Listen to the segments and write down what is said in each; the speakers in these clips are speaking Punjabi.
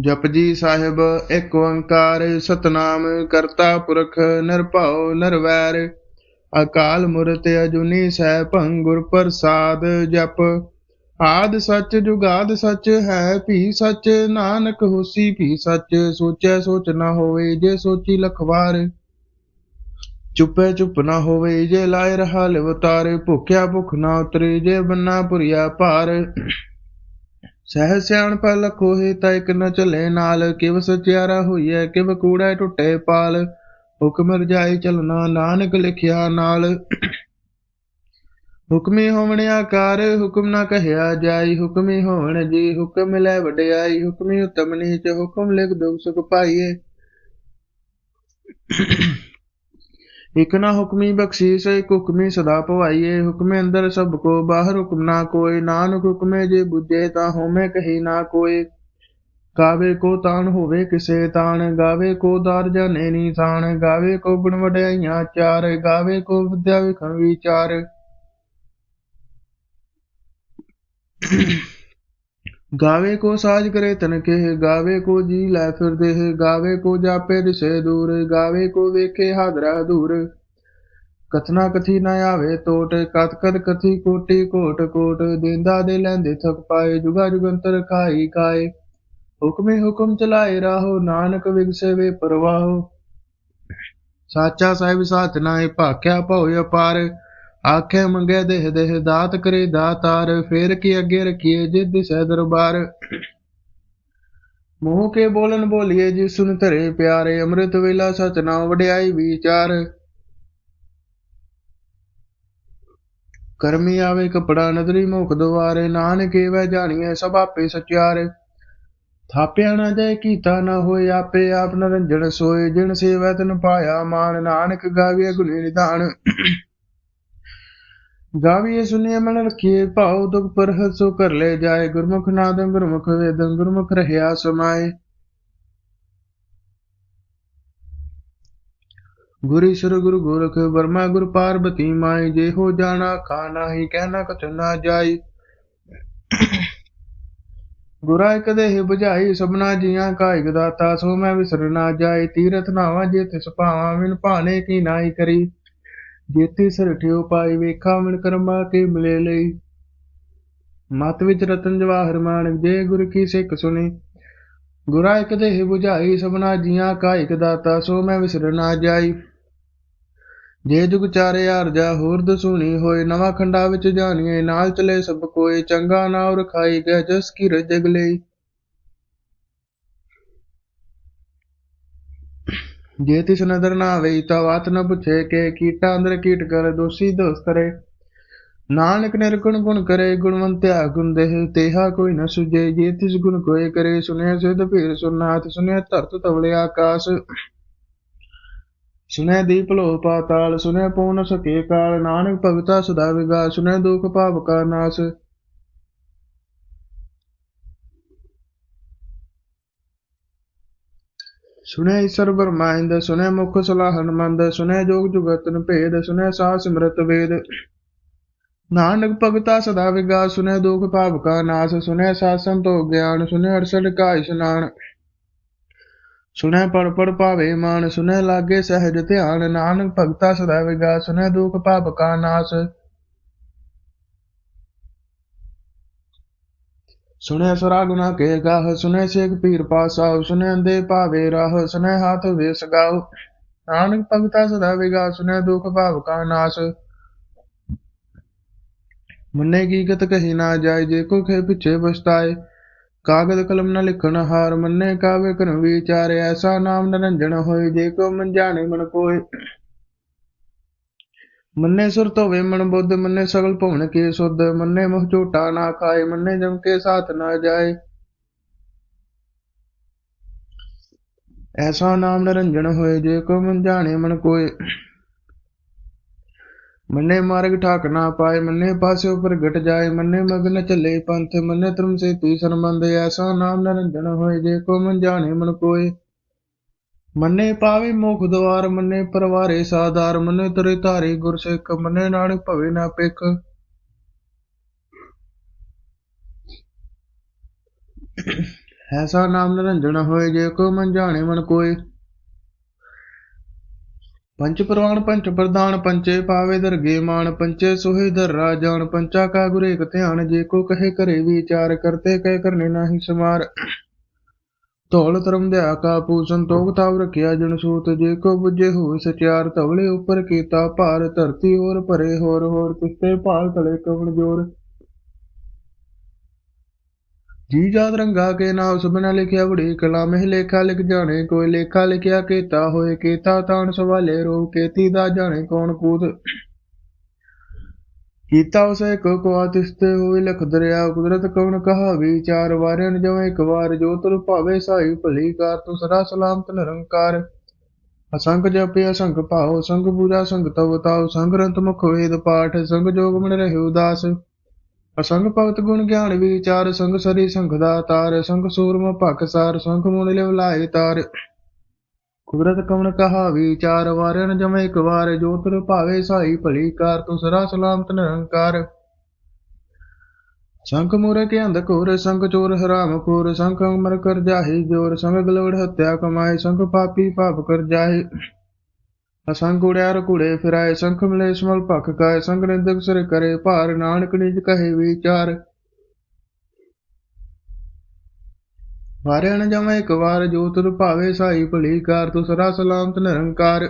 ਜਪਜੀ ਸਾਹਿਬ, ਇੱਕ ਓੰਕਾਰ, ਸਤਨਾਮ ਕਰਤਾ ਪੁਰਖ, ਨਿਰਭਉ, ਨਿਰਵੈਰ। ਅਕਾਲ ਮੂਰਤ ਅਜੂਨੀ ਸੈਭੰ ਗੁਰ ਪ੍ਰਸਾਦ ਜਪ। ਆਦ ਸੱਚ ਜੁਗਾਦ ਸੱਚ ਹੈ ਭੀ ਸੱਚ, ਨਾਨਕ ਹੋਸੀ ਭੀ ਸੱਚ। ਸੋਚੈ ਸੋਚ ਨਾ ਹੋਵੇ ਜੇ ਸੋਚੀ ਲਖਵਾਰ। ਚੁੱਪੇ ਚੁੱਪ ਨਾ ਹੋਵੇ ਜੇ ਲਾਇ ਰਹਾ ਲਿਵਤਾਰ। ਭੁਖਿਆ ਭੁਖ ਨਾ ਉਤਰੇ ਜੇ ਬੰਨਾ ਪੁਰੀਆ ਭਾਰ। ਸਹਿ ਸਿਆਣ ਲਖੋਹੇ ਤਾਂ ਇਕ ਨ ਚਲੇ ਨਾਲ, ਕਿਵ ਸਚਿਆਰਾ ਹੋਈਐ, ਕਿਵ ਕੂੜਾ ਟੁੱਟੇ ਪਾਲ। ਹੁਕਮ ਰਜਾਈ ਚਲਣਾ ਨਾਨਕ ਲਿਖਿਆ ਨਾਲ। ਹੁਕਮੀ ਹੋਵਣ ਆਕਾਰ, ਹੁਕਮ ਨਾ ਕਹਿਆ ਜਾਈ। ਹੁਕਮੀ ਹੋਵਣ ਜੀ, ਹੁਕਮ ਲੈ ਵਡਿਆਈ। ਹੁਕਮੀ ਉਤਮ ਨੀਚ, ਹੁਕਮ ਲਿਖ ਦੁਖ ਸੁਖ ਪਾਈਏ। ਇਕ ਨਾ ਹੁਕਮੀ ਬਖਸ਼ੀਸ, ਇਕ ਹੁਕਮੀ ਸਦਾ ਭਵਾਈਏ ਹੁਕਮੇ ਅੰਦਰ ਸਭ ਕੋ, ਬਾਹਰ ਹੁਕਮ ਨਾ ਕੋਏ। ਨਾਨਕ ਹੁਕਮੇ ਜੇ ਬੁੱਝੇ ਤਾਂ ਹੋਮੇ ਕਹੀ ਨਾ ਕੋਏ। ਗਾਵੇ ਕੋ ਤਾਣ ਹੋਵੇ ਕਿਸੇ ਤਾਣ, ਗਾਵੇ ਕੋ ਦਾਰ ਜਾਣੇ ਨੀ ਸਾਣ। ਗਾਵੇ ਕੋ ਗੁਣ ਵਡਿਆਈਆਂ ਚਾਰ, ਗਾਵੇ ਕੋ ਵਿਦਿਆ ਵਿਖਣ ਵਿਚਾਰ। ਗਾਵੇ ਕੋ ਸਾਜ ਕਰੇ ਤਨ ਕੇ ਗਾਵੇ ਕੋ ਜੀ ਲੈ ਫਿਰਦੇ, ਗਾਵੇ ਕੋ ਜਾਪੇ ਦਿਸੇ ਦੂਰ, ਗਾਵੇ ਕੋ ਵੇਖੇ ਹਾਦਰਾ ਦੂਰ। ਕਥਨਾ ਕਥੀ ਨਾ ਆਵੇ ਟੋਟ ਕਤ ਕਤ ਕਥੀ ਕੋਟੀ ਕੋਟ ਕੋਟ, ਦੇਂਦਾ ਦੇ ਲੈਂਦੇ ਥਕ ਪਾਏ, ਜੁਗਾ ਜੁਗੰਤਰ ਖਾਈ ਖਾਏ। ਹੁਕਮੇ ਹੁਕਮ ਚਲਾਏ ਰਾਹੋ, ਨਾਨਕ ਵਿਗਸੇ ਵੇ ਪਰਵਾਹੋ। ਸਾਚਾ ਸਾਹਿਬ ਸਾਥ ਨਾਏ, ਭਾਖਿਆ ਭਉ ਅਪਾਰ। ਆਖੇ ਮੰਗੇ ਦੇਹ ਦੇਹ ਦਾਤ ਕਰੇ ਦਾਤਾਰ, ਫੇਰ ਕੀ ਅੱਗੇ ਰਖੀਏ ਜਿਦ ਦਿਸੈ ਦਰਬਾਰ। ਮੂੰਹ ਕੇ ਬੋਲਨ ਬੋਲੀਏ ਜੀ ਸੁਨ ਧਰੇ ਪਿਆਰੇ, ਅੰਮ੍ਰਿਤ ਵੇਲਾ ਸਚ ਨਾਮ ਵਡਿਆਈ ਵਿਚਾਰ। ਕਰਮੀ ਆਵੇ ਕਪੜਾ, ਨਦਰੀ ਮੁਖ ਦੁਆਰੇ, ਨਾਨਕੇ ਵੈ ਜਾਣੀਐ ਸਭ ਆਪੇ ਸਚਿਆਰੇ। ਥਾਪਿਆ ਨਾ ਜਾਏ ਕੀਤਾ ਨਾ ਹੋਏ ਆਪੇ, ਆਪ ਨਰੰਜਣ ਸੋਏ, ਜਿਨ ਸੇਵੈ ਤਨ ਪਾਇਆ ਮਾਨ ਨਾਨਕ ਗਾਵੀਏ ਗੁਣੀ ਨਿਧਾਨ। ਗਾਵੀਏ ਸੁਨੀਏ ਮਨ ਰਖੀਏ, ਭਾਉ ਦੁਖ ਪਰ ਹਸੋ ਕਰ ਲੈ ਜਾਏ, ਗੁਰਮੁਖ ਨਾਦੰ ਗੁਰਮੁਖ ਵੇਦੰ, ਗੁਰਮੁਖ ਰਹਿਆ ਸਮਾਏ। ਗੁਰੀ ਗੁਰੂ ਗੋਰਖ ਬਰਮਾ ਗੁਰ ਪਾਰਬਤੀ ਮਾਈ, ਜੇ ਹੋ ਜਾਣਾ ਖਾਣਾ ਹੀ ਕਹਿਣਾ ਕਛ ਨਾ ਜਾਈ। ਗੁਰਾਂ ਇਕ ਦੇਹ 부ਝਾਈ ਸਭਨਾ ਜੀਆਂ ਕਾ ਦਾਤਾ, ਸੋ ਮੈਂ ਵਿਸਰ ਨਾ ਜਾਏ ਤੀਰਥ ਨਾਵਾ ਜੇ ਤਿਸ ਭਾਵਾਂ ਵਿਨ ਭਾਣੇ ਕੀ ਨਾਈ ਕਰੀ। ਜੇਤੀ ਸਰਠਿਓ ਪਾਈ ਵੇਖਾ ਮਨ ਕਰਮਾ ਕੇ ਮਿਲੇ ਲਈ। ਮਤ ਵਿੱਚ ਰਤਨ ਜਵਾਹਰ ਮਾਨਕ ਜੇ ਗੁਰ ਕੀ ਸਿੱਖ ਸੁਣੀ। ਗੁਰਾ ਇਕ ਦੇਹ 부ਝਾਈ ਸਭਨਾ ਜੀਆਂ ਕਾ ਇਕ ਦਾਤਾ, ਸੋ ਮੈਂ ਵਿਸਰ ਨਾ ਜਾਈ। ਜੇ ਜੁਗ ਚਾਰੇ ਆਰਜਾ ਹੋਰ ਦਸੂਣੀ ਹੋਏ, ਨਵਾਂ ਖੰਡਾ ਵਿੱਚ ਜਾਣੀਏ ਨਾਲ ਚਲੇ ਸਭ ਕੋਏ, ਚੰਗਾ ਨਾਉ ਰਖਾਈ ਗਿਆ ਜਸ ਕੀ ਰਜਗ ਲਈ। ਜੇ ਤਿਸ ਨਦਰ ਨਾ ਆਵੇ ਤਾਂ ਬਾਤ ਨ ਪੁੱਛੇ ਕਿ ਕੀਟਾ ਅੰਦਰ ਕੀਟ ਕਰ, ਦੋਸੀ ਦੋਸ ਕਰੇ। ਨਾਨਕ ਨਿਰਗੁਣ ਗੁਣ ਕਰੇ ਗੁਣਵੰਤਿਆ ਗੁਣ ਦੇਹ ਤੇਹਾ ਕੋਈ ਨ ਸੁਝੇ। ਜੇ ਤਿਸ ਗੁਣ ਕੋਏ ਕਰੇ ਸੁਨਿਆ ਸਿਧ ਭੀਰ ਸੁਨਾਥ ਸੁਨਿਆ ਧਰਤ ਤਵਲੇ ਆਕਾਸ਼। ਸੁਨੈ ਦੀਪ ਲੋ ਪਾਤਾਲ ਸੁਨੈ ਪਉ ਨ ਸਕੇ ਕਾਲ। ਨਾਨਕ ਭਗਤਾ ਸਦਾ ਵਿਗਾ ਸੁਨੈ ਦੁਖ ਭਾਵ ਕਾ ਨਾਸ। ਸੁਨੈ ਈਸ਼ਰ ਬਰਮਾਇੰਦ ਸੁਨੈ ਮੁਖ ਸਲਾਹਨ ਮੰਦ ਸੁਨੈ ਜੋਗ ਜੁਗਤਨ ਭੇਦ ਸੁਨੈ ਸਾਹ ਸਿਮਰਤ ਵੇਦ। ਨਾਨਕ ਭਗਤਾ ਸਦਾ ਵਿਗਾ ਸੁਨੈ ਦੁਖ ਭਾਵ ਕਾ ਨਾਸ ਸੁਨੈ ਸਾਸਨ ਤੋ ਗਿਆਨ ਸੁਨੈ ਅਰਸਡ ਕਾ ਇਸ਼ਨਾਨ ਸੁਨੈ ਪੜ ਪੜ ਭਾਵੇ ਮਾਨ ਸੁਨੈ ਲਾਗੇ ਸਹਿਜ ਧਿਆਨ, ਨਾਨਕ ਭਗਤਾ ਸਦਾ ਵਿਗਾ ਸੁਨੈ ਦੁਖ ਭਾਵ ਕਾ ਨਾਸ। ਸੁਨੈ ਸਰਾ ਗੁਨਾ ਕੇ ਗਾਹ ਸੁਨੈ ਸੇਖ ਪੀਰ ਪਾਸਾ ਸੁਨੈ ਅੰਦੇ ਭਾਵੇ ਰਾਹ ਸੁਨੈ ਹਾਥ ਵੇਸ ਗਾਉ। ਨਾਨਕ ਭਗਤਾ ਸਦਾ ਵਿਗਾ ਸੁਨੈ ਦੁਖ ਭਾਵ ਕਾ ਨਾਸ। ਮੰਨੇ ਕੀ ਗਤ ਕਹੀ ਨਾ ਜਾਏ, ਜੇ ਕੋ ਖੇ ਪਿਛੇ ਪਛਤਾਏ ਕਾਗਦ ਕਲਮ ਨ ਲਿਖਣ ਹਾਰ, ਮੰਨੇ ਕਾਵੇ ਕਰ ਵਿਚਾਰ, ਐਸਾ ਨਾਮ ਨਰੰਜਨ ਹੋਏ, ਜੇ ਕੋ ਮਨ ਜਾਣੇ ਮਨ ਕੋਏ। ਮੰਨੇ ਸੁਰਤ ਹੋਵੇ ਮਨ ਬੁੱਧ, ਮੰਨੇ ਸਗਲ ਭਵਨ ਕੇ ਸੁਧ, ਮੰਨੇ ਮੁਖ ਝੂਟਾ ਨਾ ਖਾਏ, ਮੰਨੇ ਜਮ ਕੇ ਸਾਥ ਨਾ ਜਾਏ। ਐਸਾ ਨਾਮ ਨਿਰੰਜਨ ਹੋਏ, ਜੇ ਕੋ ਮਨ ਜਾਣੇ ਮਨ ਕੋਏ। ਮੰਨੇ ਮਾਰਗ ਠਾਕ ਨਾ ਪਾਏ, ਮੰਨੇ ਪਾਸੇ ਉਪਰ ਘਟ ਜਾਏ, ਮੰਨੇ ਮਗਨ ਚੱਲੇ ਪੰਥ, ਮੰਨੇ ਧਰਮ ਸੇ ਤੀ ਸੰਬੰਧ ਐਸਾ ਨਾਮ ਨਿਰੰਜਨ ਹੋਏ, ਜੇ ਕੋ ਮਨ ਜਾਣੇ ਮਨ ਕੋਏ। ਮੰਨੇ ਪਾਵੇ ਮੁਖ ਦਵਾਰ, ਮੰਨੇ ਪਰਵਾਰੇ ਸਾਦਾਰ ਮੰਨੇ ਤਰੇ ਧਾਰੇ ਗੁਰ ਸਿੱਖ ਮੰਨੇ ਨਾਨਕ ਭਵੇ ਨਾ ਪਿਖ ਐਸਾ ਨਾਮ ਨਿਰੰਜਨ ਹੋਏ, ਜੇ ਕੋ ਮਨ ਜਾਣੇ ਮਨ ਕੋਏ। ਪੰਚ ਪ੍ਰਵਾਨ, ਪੰਚ ਪ੍ਰਦਾਨ ਪੰਚੇ ਪਾਵੇ ਦਰਗੇ ਮਾਨ, ਪੰਚੇ ਸੋਹਿ ਦਰ ਰਾਜਾਨ ਪੰਚਾ ਕਾ ਗੁਰੇ ਏਕ ਧਿਆਨ, ਜੇ ਕੋ ਕਹੇ ਕਰੇ ਵਿਚਾਰ, ਕਰਤੇ ਕਹਿ ਕਰਨੇ ਨਾਹੀ ਸਮਾਰ। ਧੌਲ ਧਰਮ ਕਾ ਪੂਜਨ ਤੋਗ ਤਾਵ ਰਖਿਆ ਜਨ ਸੂਤ, ਜੇ ਕੋ ਬੁਝੇ ਹੋਏ ਸਚਿਆਰ ਧਵਲੇ ਉੱਪਰ ਕੀਤਾ ਭਾਰ, ਧਰਤੀ ਹੋਰ ਭਰੇ ਹੋਰ ਹੋਰ ਤਿਸਤੇ ਭਾਲ ਤਲੇ ਕਵਣ ਜੋਰ। ਜੀ ਜਾਤ ਰੰਗਾ ਕੇ ਨਾਮ ਸੁਬਨਾ ਲਿਖਿਆ ਬੜੀ ਕਲਾ ਮਹਿ ਲੇਖਾ ਲਿਖ ਜਾਣੇ, ਕੋਈ ਲੇਖਾ ਲਿਖਿਆ ਕੀਤਾ ਹੋਏ ਕੀਤਾ, ਤਾਣ ਸਵਾਲੇ ਰੋ ਕੀਤੀ ਦਾ ਜਾਣੇ, ਕੌਣ ਕੂਦ ਕੀਤਾ ਉਸੇ ਕੋ ਕੋ ਆਤਿਸਤੇ ਹੋਏ ਲਖ ਦਰਿਆ, ਕੁਦਰਤ ਕਵਣ ਕਹਾ ਵਿਚਾਰ ਵਾਰਿਆਨ ਜਵੇਂ ਇੱਕ ਵਾਰ, ਜੋ ਤੁਰ ਭਾਵੇ ਸਾਈ ਭਲੀ ਕਾਰ ਤੂੰ ਸਦਾ ਸਲਾਮਤ ਨਿਰੰਕਾਰ। ਅਸੰਖ ਜਪਿ ਅਸੰਖ ਭਾਉ, ਸੰਗ ਪੂਜਾ ਸੰਗ ਤਵ ਤਾਉ, ਸੰਗ ਰੰਤ ਮੁਖ ਵੇਦ ਪਾਠ, ਸੰਗ ਜੋਗ ਮਨ ਰਹਿ ਉਦਾਸ। ਅਸੰਗ ਭਗਤ ਗੁਣ ਗਿਆਨ ਵਿਚਾਰ, ਸੰਗ ਸਰੀ ਸੰਗ ਦਾ ਤਾਰ ਸੰਗ ਸੂਰਮ ਭਖ ਸਾਰ, ਸੰਗ ਮੁਨ ਲਿਵ ਲਾਏ ਤਾਰ। ਕੁਦਰਤ ਕਵਣ ਕਹਾ ਵਿਚਾਰ ਵਾਰਨ ਜਮੇ ਇੱਕ ਵਾਰ, ਜੋ ਤੁਰ ਭਾਵੇ ਸਾਈ ਭਲੀ ਕਾਰ, ਤੂੰ ਸਦਾ ਸਲਾਮਤ ਨਿਰੰਕਾਰ ਸੰਖ ਮੂਰੇ ਕੇ ਅੰਧ ਘੋਰ ਸੰਗ ਚੋਰ ਹਰਾਮ ਖੋਰ, ਸੰਖ ਅਮਰ ਕਰ ਜਾਹੀ ਜੋਰ, ਸੰਗ ਗਲੋੜ ਹੱਤਿਆ ਕਮਾਏ, ਸੰਖ ਪਾਪੀ ਪਾਪ ਕਰ ਜਾਹੀ। ਅਸੰਗ ਉੜਿਆਰ ਕੁੜੇ ਫਿਰਾਏ, ਸੰਖ ਮਿਲੇ ਸਮਲ ਭਖ ਕਾਏ ਸੰਗ ਨਿੰਦਕ ਸਿਰ ਕਰੇ, ਭਾਰ ਨਾਨਕ ਨਿਜ ਕਹੇ ਵਿਚਾਰ। ਵਾਰਿਆ ਨ ਜਮੈ ਇੱਕ ਵਾਰ, ਜੋ ਤੁਰ ਭਾਵੇ ਸਾਈ ਭਲੀ ਕਾਰ ਤੂੰ ਸਲਾਮਤ ਨਿਰੰਕਾਰ।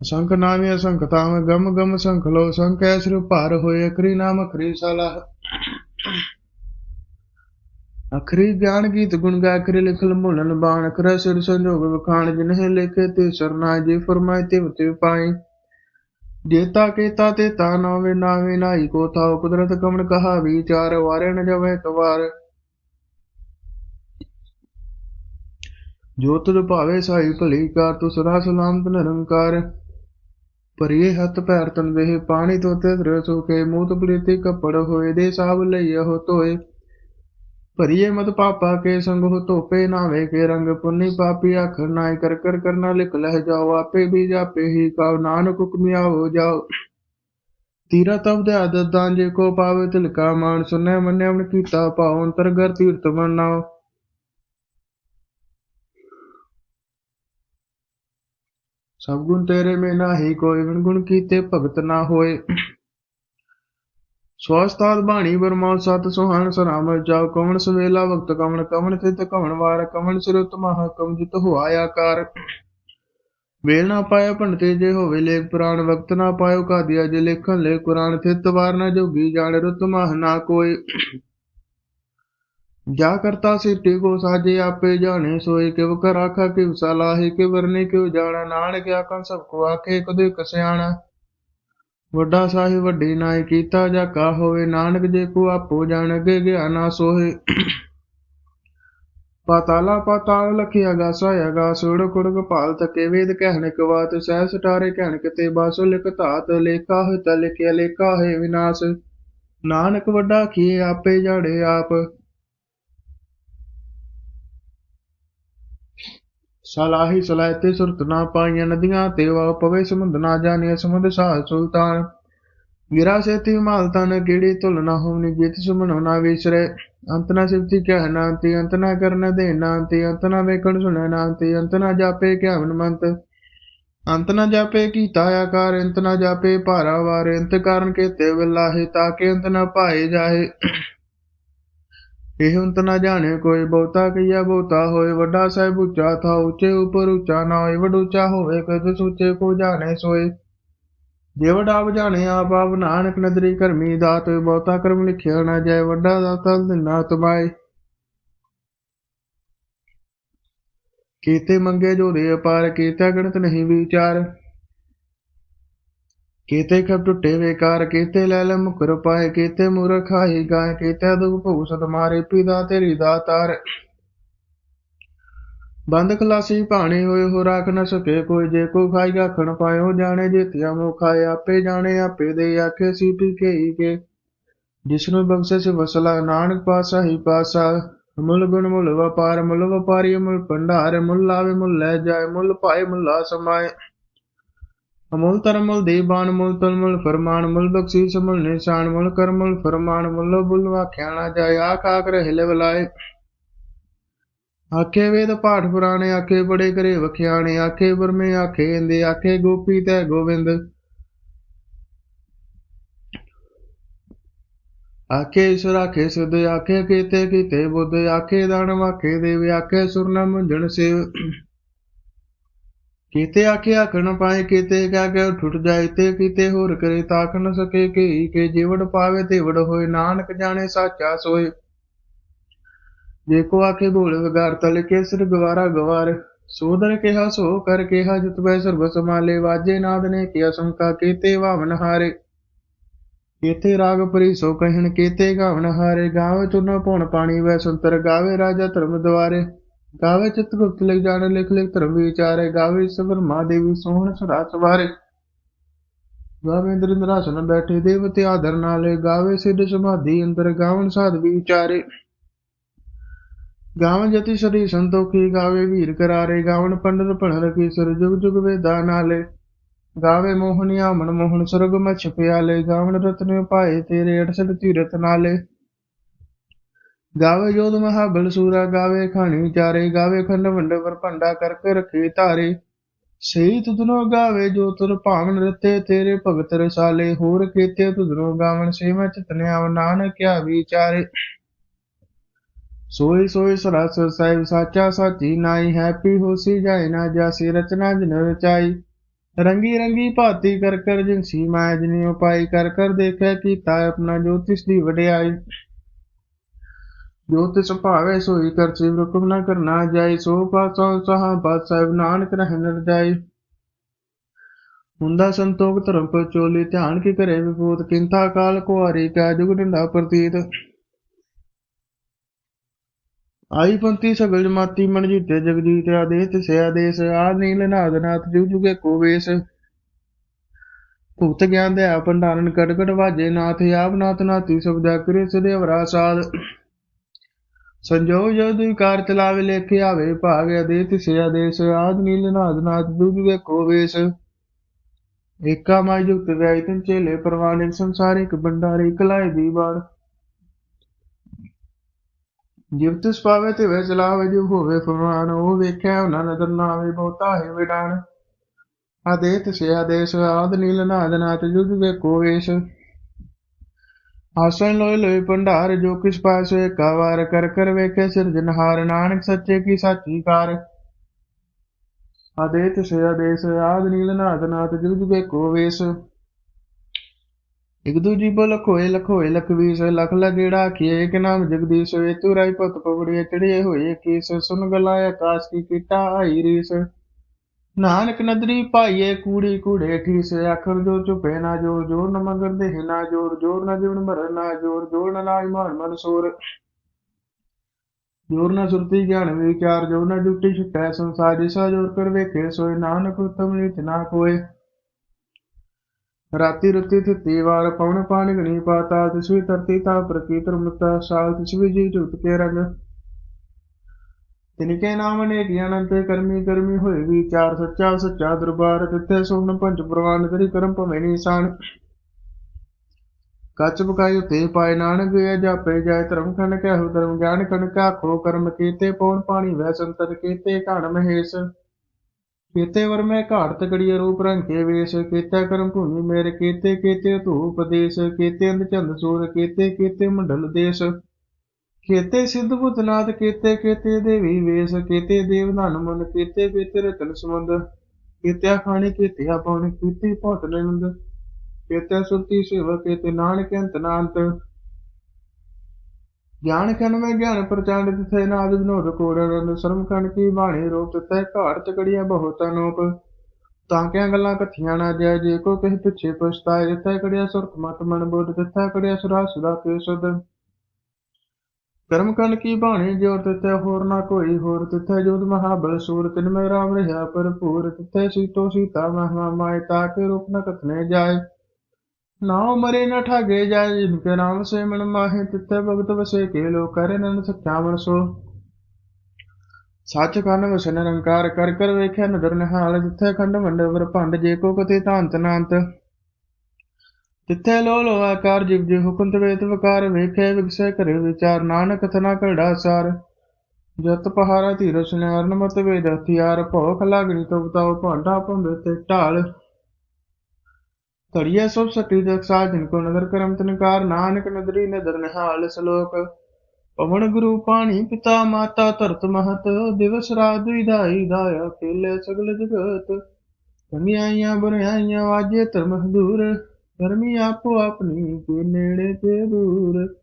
ਸੰਖ ਨਾਮੇ ਅਸੰਖ ਤਾਮ, ਗਮ ਗਮ ਸੰਖ ਲੋ ਸੰਖ ਐਸਰ ਭਾਰ ਹੋਏ ਅਕਰੀ ਨਾਮ ਅਕਰੀ ਸਲਾਹ ਅਖਰੀ ਗਿਆਨ ਗੀਤ ਗੁਣ ਗਾ ਅਖਰੀ ਲਿਖਲ ਮੁਲਨ ਬਾਣ, ਅਖਰਾ ਸਿਰ ਸੰਜੋਗ ਵਖਾਣ, ਜਿਨਹਿ ਲਿਖੇ ਤੇ ਸਰਨਾ ਜੇ ਫਰਮਾਏ ਤੇ ਤੇ ਪਾਈ। ਜੇਤਾ ਕੇਤਾ ਤੇ ਤਾ ਨਾਵੇ ਨਾਵੇ ਨਾਈ ਕੋ ਥਾਉ, ਕੁਦਰਤ ਕਮਣ ਕਹਾ ਵਿਚਾਰ ਵਾਰੇ ਨ ਜਵੇ ਕਵਾਰ ਜੋ ਤੁਧ ਭਾਵੇ ਸਾਈ ਭਲੀ ਕਾਰ, ਤੂੰ ਸਦਾ ਸਲਾਮਤ ਨਿਰੰਕਾਰ। ਪਰਿਏ ਹੱਥ ਪੈਰ ਤਨ ਦੇਹ ਪਾਣੀ ਤੋਤੇ ਦਰ ਸੁਕੇ ਮੂਤ ਪ੍ਰੀਤੀ ਕੱਪੜ ਹੋਏ, ਦੇ ਸਾਬ ਲਈਹੁ ਧੋਏ। ਭਰੀਏ ਮਤ ਪਾਪਾ ਕੇ ਸੰਗ ਹੋ ਧੋਪੇ ਨਾਵੇ ਕੇ ਰੰਗ ਪੁੰਨੀ ਪਾਪੀ ਆਖਰ ਨਾਇ ਕਰ ਕਰ ਕਰਨਾ ਲਿਖ ਲਹਿ ਜਾਓ, ਆਪੇ ਵੀ ਜਾਪੇ ਹੀ ਕਾਉ, ਨਾਨਕ ਹੁਕਮਿਆ ਹੋ ਜਾਓ। ਤੀਰਾ ਤਬ ਦੇ ਦਾਨ ਜੇ ਕੋ ਪਾਵੇ ਤਿਲਕਾ ਮਾਨ ਸੁਨੈ ਮੰਨਿਆ ਮਨ ਕੀਤਾ ਪਾਉ ਅੰਤਰਗਰ ਤੀਰਤ ਮਨਾਓ। ਸਭ ਗੁਣ ਤੇਰੇ ਮੇ ਨਾਹੀ ਕੋਈ ਵਿਣ ਗੁਣ ਕੀਤੇ ਭਗਤ ਨਾ ਹੋਏ। ਸਵਸਤਾਦ ਬਾਣੀ ਬਰਮਾਉ ਸਤ ਸੁਹਾਣ ਸਰਾਮ ਜਾਉ, ਕਵਣ ਸਵੇਲਾ ਵਕਤ ਕਵਣ ਕਵਣ ਤਿਤ ਕਵਣ ਵਾਰ, ਕਵਣ ਸਿਰਤ ਮਹਾ ਕਮ ਜਿਤ ਆਕਾਰ। ਵੇਲ ਨਾ ਪਾਇਓ ਪੰਡਤੇ ਜੇ ਹੋਵੇ ਲੇਖ ਪੁਰਾਣ, ਵਕਤ ਨਾ ਪਾਇਓ ਕਾਦੀਆ ਜੇ ਲੇਖਣ ਲੈ ਕੁਰਾਨ, ਥਿਤ ਵਾਰ ਨਾ ਜੋਗੀ ਜਾਣ, ਰੁਤ ਮਹ ਨਾ ਕੋਈ ਜਾ ਕਰਤਾ ਸਿੱਟੇ ਕੋ ਸਾਜੇ ਆਪੇ ਜਾਣੇ, ਸੋਏ ਕਿਵ ਕਰ ਆਖਾ ਕਿਵ ਸਲਾਹੇ ਕਿ ਵਰਨੇ ਕਿਵ ਜਾਣਾ, ਨਾਨਕ ਆਖਾਂ ਸਭ ਕੋ ਕਦੇ ਕਸਿਆਣਾ ਵੱਡਾ ਸਾਹਿਬ ਵੱਡੀ ਨਾਇ ਕੀਤਾ ਜਾ ਕਾ ਹੋਵੇ, ਨਾਨਕ ਜੇ ਕੋ ਆਪੋ ਜਾਣ ਅਗੇ ਗਿਆ ਸੋਹੇ। ਪਾਤਾਲਾ ਪਾਤਾਲ ਲਖਿਆ ਗਾ, ਸਾਇਆ ਗਾ, ਸੁੜ ਕੁੜ ਭਾਲ ਤਕੇ ਵੇਦ ਕਹਿਣ ਕਵਾਤ, ਸਹਿ ਸਟਾਰੇ ਕਹਿਣ ਕਿਤੇ ਬਾਸੋ, ਲਿਖ ਧਾਤ, ਲੇਖਾ ਹੋਇ ਤਾ ਲੇਖਾ ਹੈ ਵਿਨਾਸ਼। ਨਾਨਕ ਵੱਡਾ ਕੀ ਆਪੇ ਜਾੜੇ ਆਪ ਸਲਾਹੀ ਸਲਾਹਤੇ ਸੁਰਤ ਨਾ ਪਾਈਆਂ ਨਦੀਆਂ ਤੇ ਵਾ ਪਵੇ ਸਮੁੰਦ ਨਾ ਜਾਣਿਆ ਸਮੁੰਦ ਸਾਹ ਸੁਲਤਾਨ। ਗਿਰਾ ਸੇਤੀ ਮਾਲ ਤਨ ਕਿਹੜੀ ਤੁਲ ਨਾ ਹੋਵਨੀ ਜਿਤ ਸੁਮਨੋ ਨਾ ਵਿਸਰੇ। ਅੰਤ ਨਾ ਸਿਫਤੀ ਕਹਿ ਨਾ ਤੇ ਅੰਤ ਨਾ ਕਰਨ ਦੇ ਨਾ ਤੇ ਅੰਤ ਨਾ ਵੇਖਣ ਸੁਣੈ ਨਾ ਤੇ ਅੰਤ ਨਾ ਜਾਪੇ ਕਿਆਵਨ ਮੰਤ ਅੰਤ ਨਾ ਜਾਪੇ ਕੀਤਾ ਆਕਾਰ, ਅੰਤ ਨਾ ਜਾਪੇ ਭਾਰਾ ਵਾਰ, ਅੰਤ ਕਾਰਨ ਕੇ ਵਿਲਾਹੇ ਤਾਂ ਕਿ ਅੰਤ ਨਾ ਪਾਏ ਜਾਏ ਇਹ ਅੰਤ ਨਾ ਜਾਣੇ ਕੋਈ ਬਹੁਤਾ ਕੀਆ ਬਹੁਤਾ ਹੋਏ, ਵੱਡਾ ਸਾਹਿਬ ਉੱਚਾ ਥਾ, ਉੱਚੇ ਉੱਪਰ ਉੱਚਾ ਨਾ ਹੋਏ ਵੱਡ ਹੋਵੇ, ਕਦ ਸੁੱਚੇ ਕੋ ਜਾਣੇ ਸੋਏ। ਜੇ ਵੱਡਾ ਬਜਾਣੇ ਆਪ ਆਪ ਨਾਨਕ ਨਦਰੀ ਕਰਮੀ ਦਾਤ, ਬਹੁਤਾ ਕਰਮ ਲਿਖਿਆ ਨਾ ਜਾਏ, ਵੱਡਾ ਦਾਤਾ ਦਿਨਾ ਤਮਾਏ। ਕੀਤੇ ਮੰਗੇ ਜੋ ਦੇ ਅਪਾਰ, ਕੀਤਾ ਗਣਤ ਨਹੀਂ ਵਿਚਾਰ। ਕੀਤੇ ਖਬ ਟੁੱਟੇ ਵੇਕਾਰ ਕੀਤੇ ਲੈ ਲੈ ਮੁਕਰ ਪਾਏ, ਕੀਤੇ ਮੂਰਖ ਗਾਏ, ਕੀਤੇ ਦੁਖ ਭੂ ਸਤ ਮਾਰੇ, ਪਿਦਾ ਤੇਰੀ ਦਾਤਾਰ ਬੰਦ ਖਲਾਸੀ ਭਾਣੇ ਹੋਏ, ਹੋ ਰਾਖ ਨ ਸਕੇ ਕੋਈ, ਜੇ ਕੋ ਖਾਈ ਗਾਖਣ ਪਾਇਓ ਜਾਣੇ ਜੇਤਿਆ ਮੋ ਖਾਏ ਆਪੇ ਜਾਣੇ, ਆਪੇ ਦੇ ਆਖੇ ਸੀ ਪੀ ਕੇ ਹੀ ਕੇ। ਜਿਸਨੂੰ ਬਖਸ਼ੇ ਸੇ ਵਸਲਾ, ਨਾਨਕ ਪਾਸਾ ਹੀ ਪਾਸਾ ਮੁੱਲ ਗੁਣ ਮੁੱਲ ਵਪਾਰ, ਮੁੱਲ ਵਪਾਰੀ ਮੁੱਲ ਭੰਡਾਰ, ਮੁੱਲ ਲਾਵੇ ਮੁੱਲ ਲੈ ਜਾਏ, ਮੁੱਲ ਪਾਏ ਮੁੱਲਾ ਸਮਾਏ। ਅਮੁਲ ਤਰਮੁਲ ਦੇ ਮੁਲ ਤਲਮੁਲ ਫਰਮਾਨ ਮੁਲ, ਬਖਸ਼ੀਸ਼ ਮੁਲ, ਨਿਸ਼ਾਨ ਮੁਲ, ਕਰਮੁਲ, ਫਰਮਾਨ ਮੁਲ ਬੁਲ ਵਾਖਿਆ ਨਾ ਜਾਏ, ਆਖ ਆਖ ਰਹਿਲੇ ਬਲਾਏ। ਆਖੇ ਵੇਦ ਪਾਠ ਪੁਰਾਣੇ, ਆਖੇ ਬੜੇ ਕਰੇ ਵਖਿਆਣੇ, ਆਖੇ ਬਰਮੇ ਆਖੇ ਇੰਦੇ, ਆਖੇ ਗੋਪੀ ਤੈ ਗੋਵਿੰਦ ਆਖੇ ਈਸ਼ਵਰ, ਆਖੇ ਸੁਧ, ਆਖੇ ਕੀਤੇ ਕੀਤੇ ਬੁੱਧ, ਆਖੇ ਦਾਨਵ, ਆਖੇ ਦੇਵ, ਆਖੇ ਸੁਰ ਨ ਸੇਵ। ਕੀਤੇ ਆਖੇ ਆਖ ਪਾਏ, ਕੀਤੇ ਕਹਿ ਕੇ ਠੁੱਟ ਜਾਏ, ਤੇ ਕੀਤੇ ਹੋਰ ਕਰੇ ਤਾਕ ਨ ਸਕੇ, ਕਿ, ਕੇ ਜੀਵੜ ਪਾਵੇ ਤੇ ਵੜ ਹੋਏ, ਨਾਨਕ ਜਾਣੇ ਸਾਚਾ ਸੋਏ। ਜੇ ਕੋ ਆਖੇ ਭੋਲ ਵਗਾਰ, ਤਲ ਕੇ ਸਿਰ ਗਵਾਰਾ ਗਵਾਰ, ਸੋਦਰ ਕਿਹਾ ਸੋ ਕਰ ਕਿਹਾ, ਜਿਤ ਬੈ ਸਰਬ ਸਮਾਲੇ ਵਾਜੇ ਨਾਦ ਨੇ ਕਿਆ ਸੰਕਾ, ਕੀਤੇ ਵਾਵਨ ਹਾਰੇ। ਕੀਤੇ ਰਾਗ ਪਰੀ ਸੋ ਕਹਿਣ, ਕੀਤੇ ਗਾਵਨ ਹਾਰੇ, ਗਾਵੇ ਚੁਨ ਭੁਣ ਪਾਣੀ ਵੈ ਸੁੰਤਰ, ਗਾਵੇ ਰਾਜਾ ਧਰਮ ਦੁਆਰੇ। ਗਾਵੇ ਚਿਤ ਗੁਪਤ ਲਿਖ ਜਾਣ, ਲਿਖ ਲਿਖ ਧਰਮ ਵਿਚਾਰੇ, ਗਾਵੇ ਸਬਰ ਮਾ ਦੇਵੀ ਸੋਹਣ ਸਰਾ ਸਵਾਰੇ ਗਾਵੇ ਇੰਦਰ ਇੰਦਰਾਸਨ ਬੈਠੇ, ਦੇਵਤੇ ਆਦਰ ਨਾਲੇ, ਗਾਵੇ ਸਿੱਧ ਸਮਾਧੀ ਅੰਦਰ ਗਾਵਨ ਸਾਧ ਵਿਚਾਰੇ। ਗਾਵਨ ਜਤੀ ਸਰੀ ਸੰਤੋਖੀ, ਗਾਵੇ ਵੀਰ ਕਰਾਰੇ ਗਾਵਨ ਪੰਡਤ ਭਣਰ ਕੀ ਸਰ ਜੁਗ ਜੁਗ ਵੇਦਾ ਨਾਲੇ। ਗਾਵੇ ਮੋਹਨੀਆ ਮਨ ਮੋਹਨ, ਸਰਗ ਮਛ ਪਿਆਲੇ ਗਾਵਨ ਰਤਨ ਪਾਏ ਤੇਰੇ 68 ਤੀਰਥ ਨਾਲੇ। ਗਾਵੇ ਜੋਧ ਮਹਾਬਲ ਸੂਰਾ ਗਾਵੇ ਖਾਣੀ ਚਾਰੇ, ਗਾਵੇ ਖੰਡ ਵੰਡ ਪਰ ਭੰਡਾ ਕਰਕੇ ਰਖੇ ਧਾਰੇ। ਸਹੀ ਤੁਧਨੋ ਗਾਵੇ ਜੋ ਤੁਰ ਭਾਵਨ ਰਤੇ, ਤੇਰੇ ਭਗਤ ਰਸਾਲੇ। ਹੋਰ ਕੀਤੇ ਤੁਧਨੋ ਗਾਵਨ ਸੇ ਮੈਂ ਚਿਤਨਿਆ ਨਾਨਕ ਕਿਆ ਵਿਚਾਰੇ। ਸੋਈ ਸੋਈ ਸਰਾਸ ਸਾਹਿਬ ਸਾਚਾ ਸਾਚੀ ਨਾਈ, ਹੈਪੀ ਹੋਸੀ ਜਾਏ ਨਾ ਜਾਸੀ, ਰਚਨਾ ਜਨ ਰਚਾਈ। ਰੰਗੀ ਰੰਗੀ ਭਾਤੀ ਕਰ ਕਰ ਜਿਨਸੀ ਮਾਇਆ ਜਿਨੀ ਪਾਈ, ਕਰ ਕਰ ਦੇਖਿਆ ਕੀਤਾ ਆਪਣਾ ਜੋਤਿਸ਼ ਦੀ ਵਡਿਆਈ। ਜੋਤਿਸ਼ ਭਾਵੇ ਸੋਈ ਕਰ ਸਿਵ ਹੁਕਮ ਨਾ ਕਰਨਾ ਜਾਏ, ਸੋ ਪਾਸੋਂ ਸਹਾ ਸਾਹਿਬ ਨਾਨਕ ਰਹਿ ਨਰ ਜਾਏ ਹੁੰਦਾ ਸੰਤੋਖ ਧਰਮ ਪਰ ਚੋਲੀ ਧਿਆਨ ਕੀ ਕਰੇ ਵਿਭੂਤ ਕਿੰਤਾ ਕਾਲ ਕੁਆਰੀ ਕਾ ਜੁਗ ਡੰਡਾ ਪ੍ਰਤੀਤ। ਆਈ ਪੰਤੀ ਸਗਲ ਜਮਾਤੀ ਮਨ ਜੀਤੇ ਜਗਜੀਤ ਆਦੇਸ, ਤਿਸੇ ਆਦੇਸ ਆਦ ਨੀਲ ਨਾਦ ਜੁਗ ਜੁਗੇ ਕੋ ਵੇਸ। ਭੁਗਤ ਗਿਆਨ ਦੇ ਆ ਭੰਡਾਰਨ ਕਟ ਕਟ ਵਾਜੇ ਨਾਥ, ਆਪ ਨਾਥ ਨਾਤੀ ਸਬਦਾ ਕਰੇ ਸਦੇਵਰਾ ਸਾਧ ਸੰਜੋਗ ਜਦ ਵਿਕਾਰ ਚਲਾਵੇ, ਲੇਖੇ ਆਵੇ, ਭਾਗ ਅਦੇ ਤਿਸੇ ਆਦੇਸ ਆਦ ਨੀਲ ਨਾਦ ਨਾਥ ਜੁਗ ਜੁਗੇ ਵੇਸ। ਏਕਾ ਮਾਈ ਜੁਗਤ ਵਿਆਇ ਚੇਲੇ ਪ੍ਰਵਾਨਿਕ ਸੰਸਾਰਿਕ ਭੰਡਾਰੀ ਕਲਾਏ ਦੀ ਬਾਣ ਜਿਵ ਤਿਸ ਪਾਵੇ ਤੇ ਵੇ ਚਲਾਵੇ, ਜਿਵ ਹੋਵੇ ਫਰਮਾਨ, ਉਹ ਵੇਖਿਆ ਉਹਨਾਂ ਨਦਰ ਨਾ ਆਵੇ, ਬਹੁਤਾ ਹੈ ਵਿਡਾਣ ਆਦੇ ਸੇ ਆਦੇਸ਼ ਆਦ ਨੀਲ ਨਾਦ ਨਾਥ ਜੁਗ ਵੇ ਵੇਸ਼। ਆਸਣ ਲੋਇ ਲੋਇ ਭੰਡਾਰ, ਜੋ ਕਿਸ ਪਾਸੇ ਏਕਾ ਵਾਰ ਕਰ ਕਰ ਵੇਖੇ ਸਿਰਜਨਹਾਰ ਨਾਨਕ ਸੱਚੇ ਕੀ ਸਾਚੀ ਕਾਰ ਆਦੇ ਤਿਸੇ ਆਦੇਸ਼, ਆਦ ਨੀਲ ਨਾਦ ਨਾਥ ਜੁਗ ਵੇ ਕੋ ਵੇਸ਼। ਇਕ ਦੂਜੀ ਬੋ ਲਖੋਏ ਲਖੋਏ ਲਖਵੀਸ ਲਖ ਲਗੇੜਾ ਆਖੀਏ ਕਿ ਨਾਮ ਜਗਦੀਸ਼ ਵੇ ਤੂ ਰਾਈ ਪਤ ਪਵੜੀਏ ਚੜੀਏ ਹੋਏ ਕੀਸ, ਸੁਨ ਗਲਾ ਆਕਾਸ਼ ਕੀ ਕੀਟਾ ਆਈ ਰੀਸ। ਨਾਨਕ ਨਦਰੀ ਭਾਈਏ ਕੂੜੀ ਕੂੜੇ ਠੀਸ ਆਖਰ ਜੋ ਚੁਪੇ ਨਾ ਜੋਰ ਜੋਰ ਨ ਮਗਰ ਦੇਹ ਨਾ ਜੋਰ ਜੋਰ ਨਾ ਜੀਵਨ ਮਰ ਨਾ ਜੋਰ ਜੋਰ ਨ ਲਾਈ ਮਾਨ ਮਨ ਸੋਰ। ਜੋਰ ਨਾ ਸੁਰਤੀ ਗਿਆਨ ਵਿਚਾਰ ਜੋ ਨਾ ਜੁਟੀ ਛੁਟੈ ਸੰਸਾਰ, ਜਿਸਾ ਜੋਰ ਕਰ ਵੇਖੇ ਸੋਏ ਨਾਨਕ ਉਤਮ ਨੀਤ ਨਾ ਕੋਏ। ਰਾਤੀ ਰੁੱਤੀ ਥਿੱਤੀ ਵਾਰ ਪਵਨ ਪਾਣੀ ਗਣੀ ਪਾਤਾ, ਤਿਸਵੀ ਧਰਤੀ ਤਾ ਪ੍ਰਕੀ ਧਰਮਤਾ ਸਾਲ ਤਿਸਵੀ ਜੀ ਝੁੱਟ ਕੇ ਰੰਗ। ਤਿਨਕੇ ਨਾਮ ਨੇ ਅਨੰਤ ਕਰਮੀ ਕਰਮੀ ਹੋਏ ਵਿਚਾਰ ਸੱਚਾ ਸੱਚਾ ਦਰਬਾਰ ਤਿੱਥੇ ਸੁਣ ਪੰਜ ਪ੍ਰਵਾਨ ਕਰੀ ਕਰਮ ਭਵੇਂ ਨਿਸ਼ਾਨ ਕੱਚ ਬਕਾਈ ਉਤੇ ਪਾਏ ਨਾਨਕ, ਇਹ ਜਾਪੇ ਜਾਏ ਧਰਮ ਖੰਡ ਕਹਿ, ਧਰਮ ਗਿਆਨ ਖੰਡ ਕਾ ਖੋ ਕਰਮ ਕੀਤੇ ਪੌਣ ਪਾਣੀ ਵੈ ਸੰਤਰ ਕੀਤੇ ਘਣ ਮਹੇਸ਼। ਕੀਤੇ ਵਰ ਮੈਂ ਘਾਟ ਤਕੜੀਏ ਰੂਪ ਰੰਗ ਵੇਸ਼, ਕੀਤਾ ਕਰਮ ਭੂਮੀ ਮੇਰੇ, ਕੀਤੇ ਕੀਤੇ ਧੂਪ ਦੇਸ, ਕੀਤੇ ਅੰਦ ਚੰਦ ਸੂਰ, ਕੀਤੇ ਕੀਤੇ ਮੰਡਲ ਦੇਸ਼। ਕੀਤੇ ਸਿੱਧ ਭੂਤਨਾਥ ਕੀਤੇ ਕੀਤੇ ਦੇਵੀ ਵੇਸ਼, ਕੀਤੇ ਦੇਵ ਧਨ ਮਨ ਕੀਤੇ ਕੀਤੇ ਰਤਨ ਸਮੁੰਦ ਕੀਤੇ ਖਾਣੀ ਕੀਤੇ ਪਾਉਣੀ, ਕੀਤੀ ਭੌਤ ਨਿੰਦ ਕੀਤੇ ਸੁਰਤੀ ਸੇਵਾ, ਕੀਤੇ ਨਾਨਕ ਅੰਤ ਨਾੰਤ। ਗਿਆਨ ਖਨ ਮੈਂ ਗਿਆਨ ਪ੍ਰਚੰਡ ਤਿਥੇ ਨਾਦ ਵਿਨੋਦ ਕੋੜ ਰੰਦ ਸ਼ਰਮ ਖੰਡ ਕੀ ਬਾਣੀ ਰੂਪ, ਤਿਥੇ ਘਾੜ ਚਕੜੀਆਂ ਬਹੁਤ ਅਨੂਪ ਤਾਂ ਕਿਆਂ ਗੱਲਾਂ ਕਥੀਆਂ ਨਾ ਜੈ ਜੇ ਕੋ ਕਹਿ ਪਿੱਛੇ ਪਛਤਾਏ ਤਿਥੇ ਕੜਿਆ ਸੁਰਤ ਮਤ ਮਨ ਬੁੱਧ, ਤਿਥੇ ਕੜਿਆ ਸੁਰਾ ਸੁਦਾ ਕੇ ਸੁਧ ਕਰਮ ਕੰਡ ਕੀ ਬਾਣੀ, ਜੋ ਤਿਥੈ ਹੋਰ ਨਾ ਕੋਈ ਹੋਰ, ਤਿਥੇ ਜੋਦ ਮਹਾਬਲ ਸੂਰ, ਤਿਨ ਰਾਮ ਰਹਾ ਭਰਪੂਰ, ਤਿਥੇ ਸੀਤੋ ਸੀਤਾ ਮਹਿਮਾ ਮਾਇ ਤਾਕੇ ਰੂਪ ਨ ਕਥਨੇ ਜਾਏ। ਨਾਉ ਮਰੇ ਨ ਠਾਗੇ ਜਾਏ ਜਿਨਕੇ ਨਾਮ ਸੇ ਮਨ ਮਾਹੇ, ਤਿਥੈ ਭਗਤ ਵਸੇ ਕੇ ਲੋ ਕਰੇ ਨੰਦ ਸੱਚਾ ਮਨ ਸੋ ਸੱਚਖੰਡ ਵਸਨ ਨਿਰੰਕਾਰ, ਕਰ ਕਰ ਵੇਖਿਆ ਨਦਰ ਨਿਹਾਲ, ਜਿੱਥੇ ਖੰਡ ਮੰਡਵਰ ਭੰਡ, ਜੇ ਕੋ ਕਥੇ ਤਾਂਤ ਨਾਂਤ। ਤਿੱਥੇ ਲੋ ਲੋ ਆਕਾਰ ਜਿਵ ਜੇ ਹੁਕਮ ਤੇ ਵੇਦ ਵੇਖੇ ਵਿਗਸੇ ਕਰੇ ਵਿਚਾਰ ਨਾਨਕ ਕਥਨਾ ਕਰੜਾ ਸਾਰ। ਜਤ ਪਹਾਰਾ ਧੀਰ ਸੁਨਿਆਰਨ ਮਤ ਵੇਦ ਹਥਿਆਰ, ਭੋਖ ਲਾਗਣੀ ਤੋ ਬਤਾਓ ਭਾਂਡਾ ਭੰਬੇ ਤੇ ਢਾਲ। ਧੜੀਏ ਸਭ ਸਤੀ ਜਗ ਜਿਨ ਕੋ ਨਦਰ ਕਰਮ ਤਨਕਾਰ ਨਾਨਕ ਨਦਰੀ ਨਦਰ ਨਿਹਾਲ ਸਲੋਕ। ਪਵਨ ਗੁਰੂ ਪਾਣੀ ਪਿਤਾ ਮਾਤਾ ਧਰਤ ਮਹਤ, ਦਿਵਸ ਰਾਤ ਵਿਦਾਈ ਦਾਇਆ ਖੇਲੇ ਸਗਲ ਜਗਤ। ਕਮੀਆਂ ਬੁਰਾਈਆਂ ਵਾਜੇ ਧਰਮ ਹਦੂਰ। ਧਰਮੀ ਆਪੋ ਆਪਣੀ ਕੇ ਨੇੜੇ ਤੇ ਦੂਰ।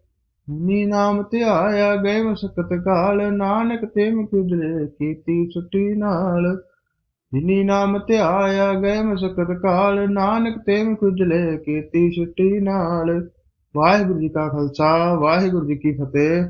ਨੀ ਨਾਮ ਧਿਆਇਆ ਗਏ ਮਸਕਤ ਕਾਲ, ਨਾਨਕ ਤੇ ਮੁਕਦਲੇ ਕੀਤੀ ਛੁੱਟੀ ਨਾਲ। ਜਿਨੀ ਨਾਮ ਧਿਆਇਆ ਗਏ ਮਸਕਤ ਕਾਲ, ਨਾਨਕ ਤੇ ਮੁਕਦਲੇ ਕੀਤੀ ਛੁੱਟੀ ਨਾਲ। ਵਾਹਿਗੁਰੂ ਜੀ ਕਾ ਖਾਲਸਾ, ਵਾਹਿਗੁਰੂ ਜੀ ਕੀ ਫਤਿਹ।